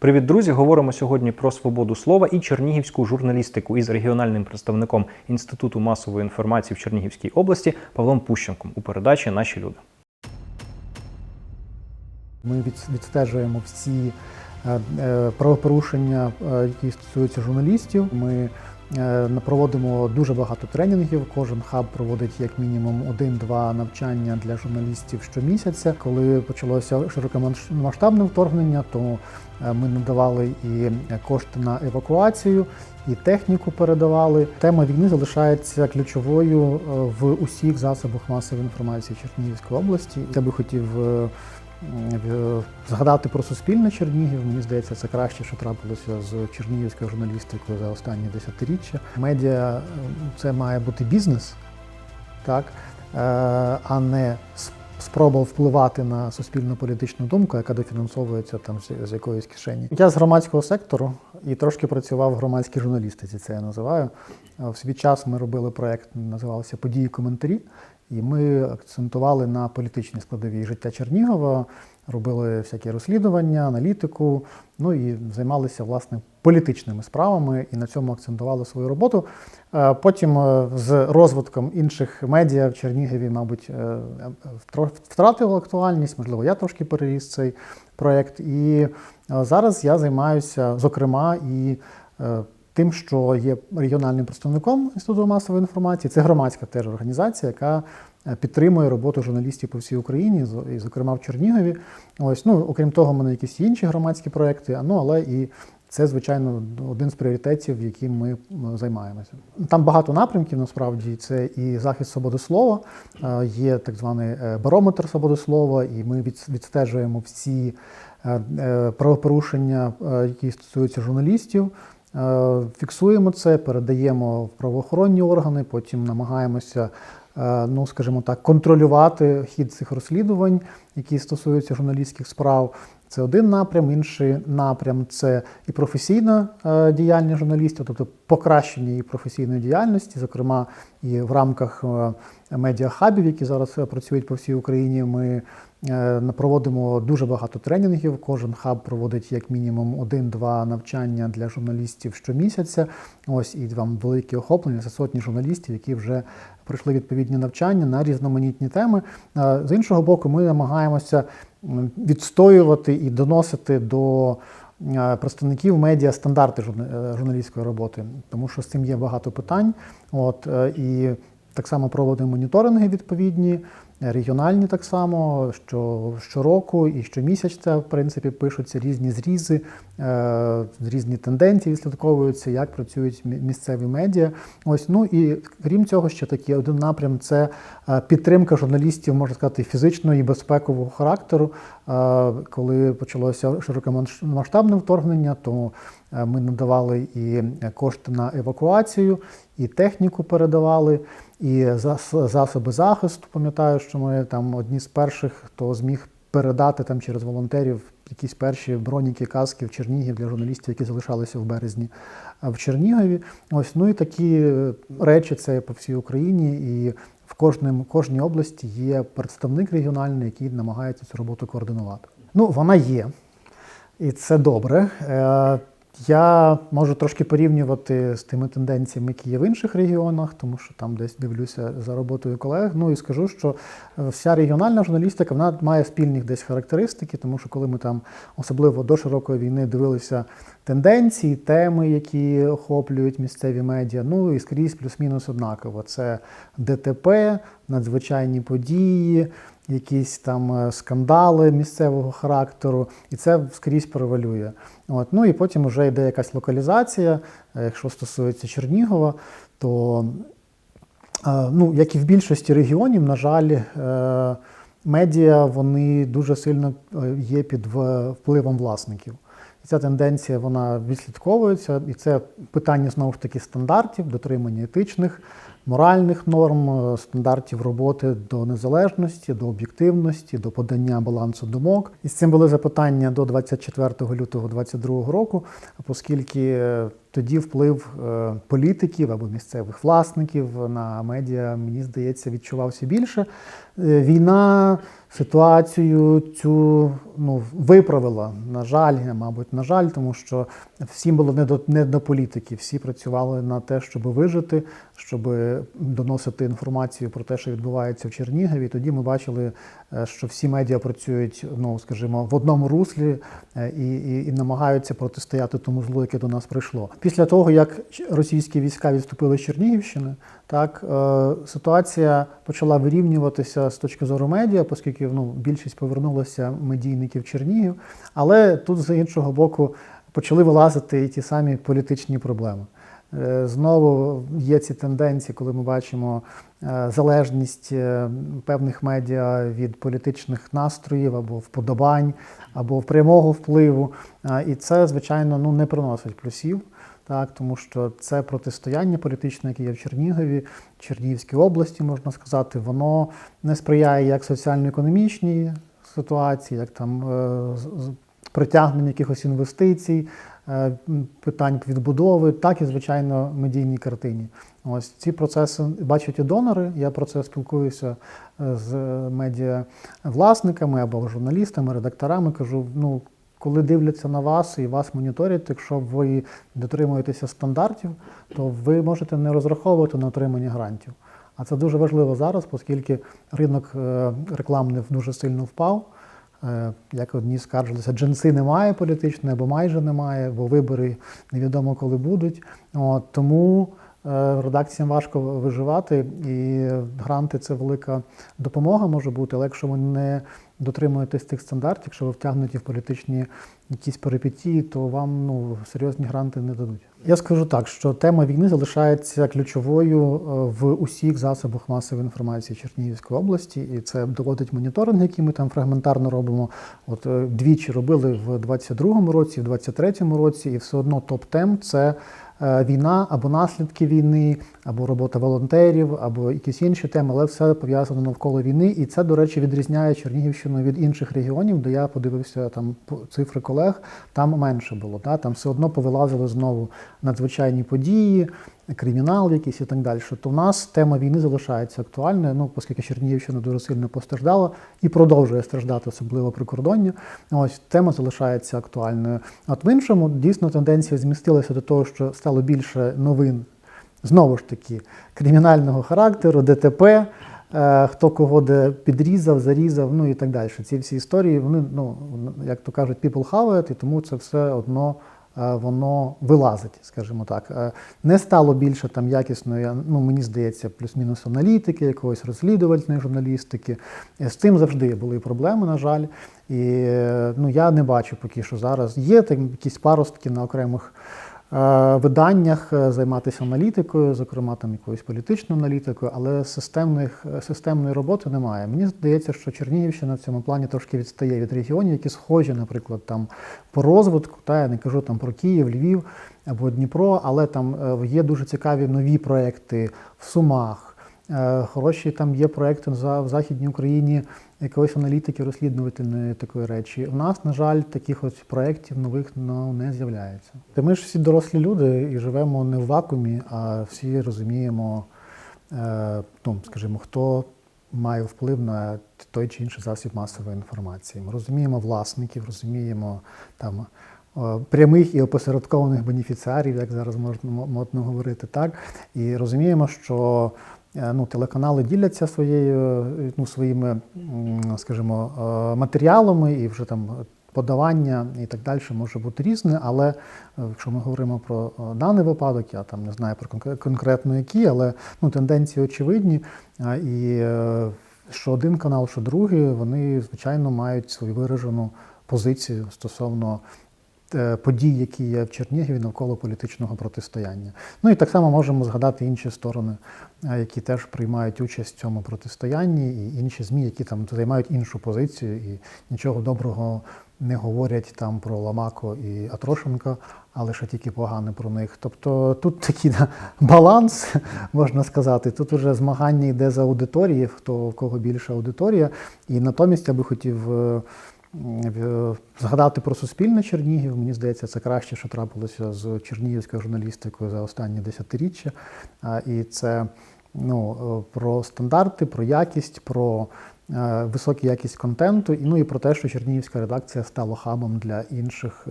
Привіт, друзі! Говоримо сьогодні про свободу слова і чернігівську журналістику із регіональним представником Інституту масової інформації в Чернігівській області Павлом Пущенком у передачі Наші люди. Ми відстежуємо всі е, е, правопорушення, е, які стосуються журналістів. Ми проводимо дуже багато тренінгів. Кожен хаб проводить як мінімум один-два навчання для журналістів щомісяця. Коли почалося широкомасштабне вторгнення, то е, ми надавали і кошти на евакуацію, і техніку передавали. Тема війни залишається ключовою е, в усіх засобах масової інформації Чернігівської області. Я би хотів е, згадати про суспільне Чернігів. Мені здається, це краще, що трапилося з чернігівською журналістикою за останні десятиріччя. Медіа е, це має бути бізнес, так, е, а не спроба впливати на суспільну політичну думку, яка дофінансовується там з, якоїсь кишені. Я з громадського сектору і трошки працював в громадській журналістиці. Це я називаю. Е, В свій час ми робили проєкт, називався Події коментарі. І ми акцентували на політичній складовій життя Чернігова, робили всякі розслідування, аналітику, ну і займалися власне політичними справами і на цьому акцентували свою роботу. Е, Потім е, з розвитком інших медіа в Чернігові, мабуть, е, втратило актуальність, можливо, я трошки переріс цей проєкт. І зараз я займаюся, зокрема, і тим, що є регіональним представником Інституту масової інформації. Це громадська теж організація, яка е, підтримує роботу журналістів по всій Україні, і, зокрема в Чернігові. Ось, ну, окрім того, мене якісь інші громадські проекти, ну, але і це, звичайно, один з пріоритетів, яким ми займаємося. Там багато напрямків, насправді, це і захист свободи слова, е, є так званий е, барометр свободи слова, і ми відстежуємо всі е, е, правопорушення, е, які стосуються журналістів. Е, Фіксуємо це, передаємо в правоохоронні органи, потім намагаємося, е, ну скажімо так, контролювати хід цих розслідувань, які стосуються журналістських справ. Це один напрям, інший напрям це і професійна е, діяльність журналістів, тобто покращення її професійної діяльності, зокрема і в рамках е, медіахабів, які зараз е, працюють по всій Україні. Ми проводимо дуже багато тренінгів. Кожен хаб проводить як мінімум один-два навчання для журналістів щомісяця. Ось і вам велике охоплення. Це сотні журналістів, які вже пройшли відповідні навчання на різноманітні теми. Е, З іншого боку, ми намагаємося відстоювати і доносити до е, представників медіа стандарти е, журналістської роботи, тому що з цим є багато питань. От і так само проводимо моніторинги відповідні, регіональні так само, що щороку і щомісяця, в принципі, пишуться різні зрізи, е, різні тенденції відслідковуються, як працюють місцеві медіа. Ось ну і крім цього, ще такий один напрям це е, підтримка журналістів, можна сказати, фізичного і безпекового характеру. Е, Коли почалося широкомасштабне вторгнення, то ми надавали і кошти на евакуацію, і техніку передавали, і засоби захисту. Пам'ятаю, що ми там одні з перших, хто зміг передати там через волонтерів якісь перші броніки, каски в Чернігів для журналістів, які залишалися в березні е, в Чернігові. Ось ну і такі е, речі це по всій Україні, і в кожному кожній області є представник регіональний, який намагається цю роботу координувати. Ну, вона є, і це добре. Я можу трошки порівнювати з тими тенденціями, які є в інших регіонах, тому що там десь дивлюся за роботою колег. Ну і скажу, що е, вся регіональна журналістика вона має спільних десь характеристики, тому що коли ми там, особливо до широкої війни, дивилися тенденції, теми, які охоплюють місцеві медіа, ну і скрізь плюс-мінус однаково. Це ДТП, надзвичайні події, якісь там е, скандали місцевого характеру, і це скрізь превалює. От. Ну і потім вже йде якась локалізація. Е, Якщо стосується Чернігова, то е, ну, як і в більшості регіонів, на жаль, медіа вони дуже сильно є під впливом власників. І ця тенденція вона відслідковується, і це питання знову ж таки стандартів, дотримання етичних, моральних норм, е, стандартів роботи до незалежності, до об'єктивності, до подання балансу думок. І з цим були запитання до 24 лютого 2022 року, оскільки е, тоді вплив е, політиків або місцевих власників на медіа, мені здається, відчувався більше. Е, Війна ситуацію цю ну, виправила. На жаль, мабуть, на жаль, тому що всім було не до, не до політики. Всі працювали на те, щоб вижити, щоб доносити інформацію про те, що відбувається в Чернігові. І тоді ми бачили, е, що всі медіа працюють, ну скажімо, в одному руслі е, і, і, і намагаються протистояти тому злу, яке до нас прийшло. Після того, як російські війська відступили з Чернігівщини, так е, ситуація почала вирівнюватися з точки зору медіа, оскільки ну, більшість повернулося медійників Чернігів. Але тут, з іншого боку, почали вилазити і ті самі політичні проблеми. Е, Знову є ці тенденції, коли ми бачимо е, залежність певних медіа від політичних настроїв або вподобань, або прямого впливу. І це, звичайно, ну, не приносить плюсів. Так, тому що це протистояння політичне, яке є в Чернігові, Чернігівській області, можна сказати, воно не сприяє як соціально-економічній ситуації, як там е, притягнення якихось інвестицій, е, питань відбудови, так і, звичайно, медійній картині. Ось ці процеси бачать і донори. Я про це спілкуюся е, з медіавласниками або журналістами, редакторами. Кажу, ну. Коли дивляться на вас і вас моніторять, якщо ви дотримуєтеся стандартів, то ви можете не розраховувати на отримання грантів. А це дуже важливо зараз, оскільки ринок е, рекламний дуже сильно впав. Е, Як одні скаржилися, джинси немає політичної, або майже немає, бо вибори невідомо коли будуть. От, тому редакціям важко виживати, і гранти це велика допомога може бути, але якщо ви не дотримуєтесь тих стандартів, якщо ви втягнуті в політичні якісь перипетії, то вам ну, серйозні гранти не дадуть. Я скажу так, що тема війни залишається ключовою е, в усіх засобах масової інформації Чернігівської області, і це доводить моніторинг, який ми там фрагментарно робимо. От е, двічі робили в 22-му році, в 23-му році, і все одно топ-тем це е, війна або наслідки війни, або робота волонтерів, або якісь інші теми, але все пов'язано навколо війни. І це, до речі, відрізняє Чернігівщину від інших регіонів, де я подивився там цифри колег, там менше було. Да? Там все одно повилазили знову надзвичайні події, кримінал якийсь і так далі. То в нас тема війни залишається актуальною, ну, оскільки Чернігівщина дуже сильно постраждала і продовжує страждати, особливо прикордоння. Ось тема залишається актуальною. От в іншому дійсно тенденція змістилася до того, що стало більше новин знову ж таки кримінального характеру, ДТП. е, Хто кого де підрізав, зарізав, ну і так далі. Ці всі історії, вони, ну, як то кажуть, people have it, і тому це все одно воно вилазить, скажімо так. Е, Не стало більше там якісної, ну мені здається, плюс-мінус аналітики, якогось розслідувальної журналістики. Е, З цим завжди були проблеми, на жаль. І е, ну, я не бачу поки що зараз. Є там якісь паростки на окремих е, виданнях е, займатися аналітикою, зокрема там якоюсь політичною аналітикою, але системних, е, системної роботи немає. Мені здається, що Чернігівщина в цьому плані трошки відстає від регіонів, які схожі, наприклад, там по розвитку. Та я не кажу там про Київ, Львів або Дніпро, але там е, є дуже цікаві нові проекти в Сумах. Е, Хороші там є проекти в Західній Україні якоїсь аналітики розслідувальної такої речі. У нас, на жаль, таких ось проєктів нових ну, не з'являється. Та ми ж всі дорослі люди і живемо не в вакуумі, а всі розуміємо, е, ну, скажімо, хто має вплив на той чи інший засіб масової інформації. Ми розуміємо власників, розуміємо там. Е, Прямих і опосередкованих бенефіціарів, як зараз можна модно говорити, так і розуміємо, що е, ну, телеканали діляться своєю, ну, своїми, скажімо, е, матеріалами і вже там подавання і так далі може бути різне, але якщо ми говоримо про даний випадок, я там не знаю про конкретно які, але ну, тенденції очевидні. І що один канал, що другий, вони, звичайно, мають свою виражену позицію стосовно подій, які є в Чернігові навколо політичного протистояння. Ну і так само можемо згадати інші сторони, е, які теж приймають участь в цьому протистоянні, і інші ЗМІ, які там займають іншу позицію і нічого доброго не говорять там про Ламако і Атрошенка, а лише тільки погане про них. Тобто тут такий да, баланс, можна сказати. Тут вже змагання йде за аудиторії, хто в кого більша аудиторія. І натомість я би хотів. Е, Згадати про суспільне Чернігів, мені здається, це краще, що трапилося з чернігівською журналістикою за останні десятиріччя. І це ну, е, про стандарти, про якість, про е, високу якість контенту, і ну і про те, що Чернігівська редакція стала хабом для інших.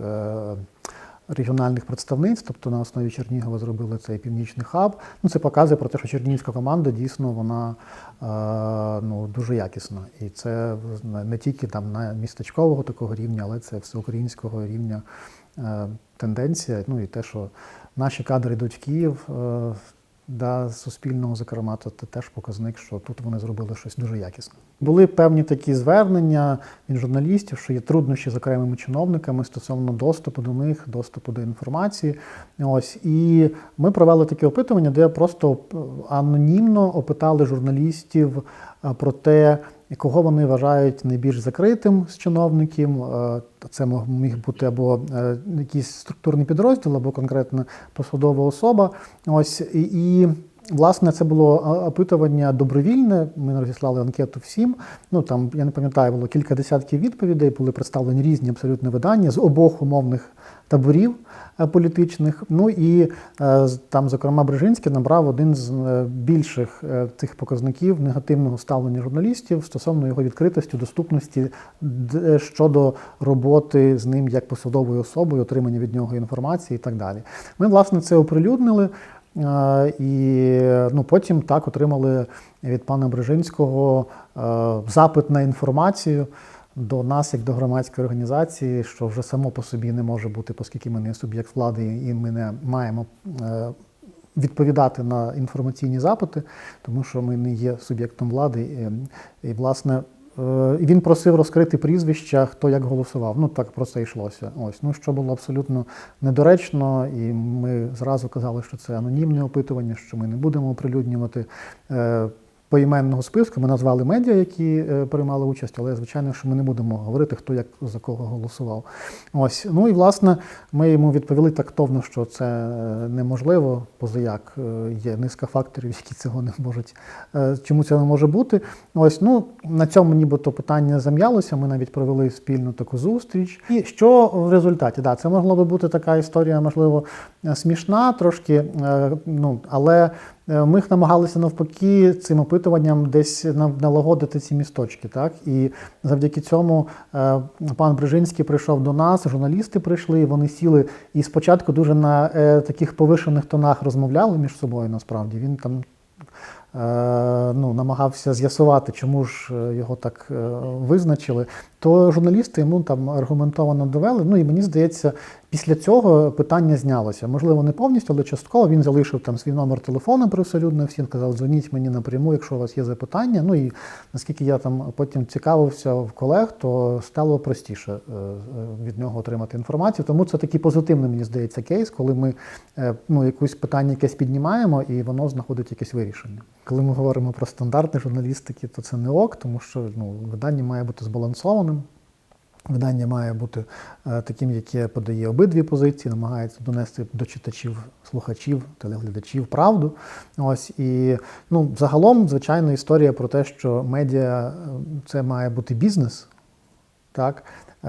Е, Регіональних представництв, тобто на основі Чернігова зробили цей північний хаб. Ну це показує про те, що чернігівська команда дійсно вона е, ну дуже якісна, і це не тільки там на містечкового такого рівня, але це всеукраїнського рівня е, тенденція. Ну і те, що наші кадри йдуть в Київ. Да, суспільного, зокрема, то це теж показник, що тут вони зробили щось дуже якісне. Були певні такі звернення від журналістів, що є труднощі з окремими чиновниками стосовно доступу до них, доступу до інформації. Ось і ми провели таке опитування, де просто анонімно опитали журналістів про те, кого вони вважають найбільш закритим з чиновників. Е, Це міг бути або е, якийсь структурний підрозділ, або конкретна посадова особа. Ось і власне це було опитування добровільне. Ми розіслали анкету всім. Ну там я не пам'ятаю, було кілька десятків відповідей. Були представлені різні абсолютно видання з обох умовних таборів е, політичних. Ну і е, там, зокрема, Брижинський набрав один з е, більших тих показників негативного ставлення журналістів стосовно його відкритості, доступності щодо роботи з ним як посадовою особою, отримання від нього інформації і так далі. Ми, власне, це оприлюднили. Е, І ну, потім так отримали від пана Брижинського е, запит на інформацію до нас, як до громадської організації, що вже само по собі не може бути, оскільки ми не суб'єкт влади і ми не маємо е, відповідати на інформаційні запити, тому що ми не є суб'єктом влади. І, власне, і він просив розкрити прізвища, хто як голосував. Ну так про це йшлося. Ось ну що було абсолютно недоречно, і ми зразу казали, що це анонімне опитування, що ми не будемо оприлюднювати. Поіменного списку ми назвали медіа, які е, приймали участь, але звичайно, що ми не будемо говорити, хто як за кого голосував. Ось ну і власне ми йому відповіли тактовно, що це е, неможливо, позаяк е, є низка факторів, які цього не можуть. Чому це не може бути? Ось ну на цьому нібито питання зам'ялося. Ми навіть провели спільну таку зустріч. І що в результаті? Да, це могло би бути така історія, можливо, смішна трошки, ну але. Е, Ми намагалися навпаки цим опитуванням десь на- налагодити ці місточки. Так? І завдяки цьому е, пан Брижинський прийшов до нас, журналісти прийшли, вони сіли і спочатку дуже на е, таких повишених тонах розмовляли між собою. Насправді він там. Е, Ну, намагався з'ясувати, чому ж е, його так е, визначили, то журналісти йому там аргументовано довели. Ну і мені здається, після цього питання знялося. Можливо, не повністю, але частково він залишив там свій номер телефону привселюдно всім, сказав, дзвоніть мені напряму, якщо у вас є запитання. Ну і наскільки я там потім цікавився в колег, то стало простіше від нього отримати інформацію. Тому це такий позитивний, мені здається, кейс, коли ми ну, якусь питання якесь піднімаємо і воно знаходить якесь вирішення. Коли ми говоримо про стандарти журналістики, то це не ок, тому що ну, видання має бути збалансованим. Видання має бути е, таким, яке подає обидві позиції, намагається донести до читачів, слухачів, телеглядачів правду. Ось і ну, загалом, звичайно, історія про те, що медіа е, це має бути бізнес, так, е,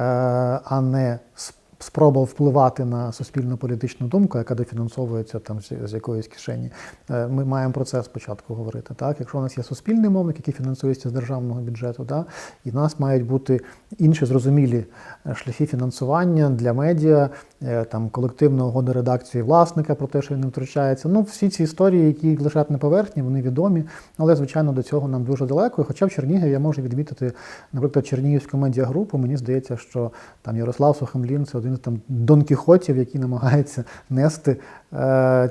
а не с- спроба впливати на суспільно-політичну думку, яка дофінансовується там з, якоїсь кишені. Е, Ми маємо про це спочатку говорити. Так? Якщо у нас є суспільний мовник, який фінансується з державного бюджету, да? і в нас мають бути інші зрозумілі е, шляхи фінансування для медіа, е, там колективна угода редакції власника про те, що він не втручається. Ну, всі ці історії, які лежать на поверхні, вони відомі, але звичайно до цього нам дуже далеко. Хоча в Чернігові я можу відмітити, наприклад, Чернігівську медіагрупу. Мені здається, що там Ярослав Сухомлін це один там Дон Кіхотів, який намагається нести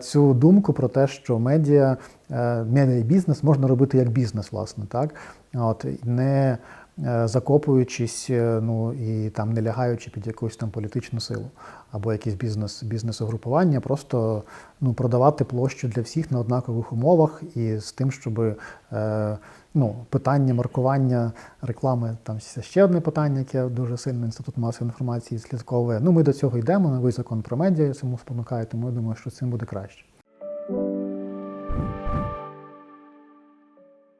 цю думку про те, що медіа, е, медіа і бізнес можна робити як бізнес, власне, так от не е, закопуючись, е, ну і там не лягаючи під якусь там політичну силу або якийсь бізнес бізнес-угрупування, просто ну продавати площу для всіх на однакових умовах і з тим, щоб е, ну, питання маркування реклами, там ще одне питання, яке дуже сильно інститут масової інформації слідковує. Ну, ми до цього йдемо. Новий закон про медіа цьому спонукає, тому я думаю, що цим буде краще.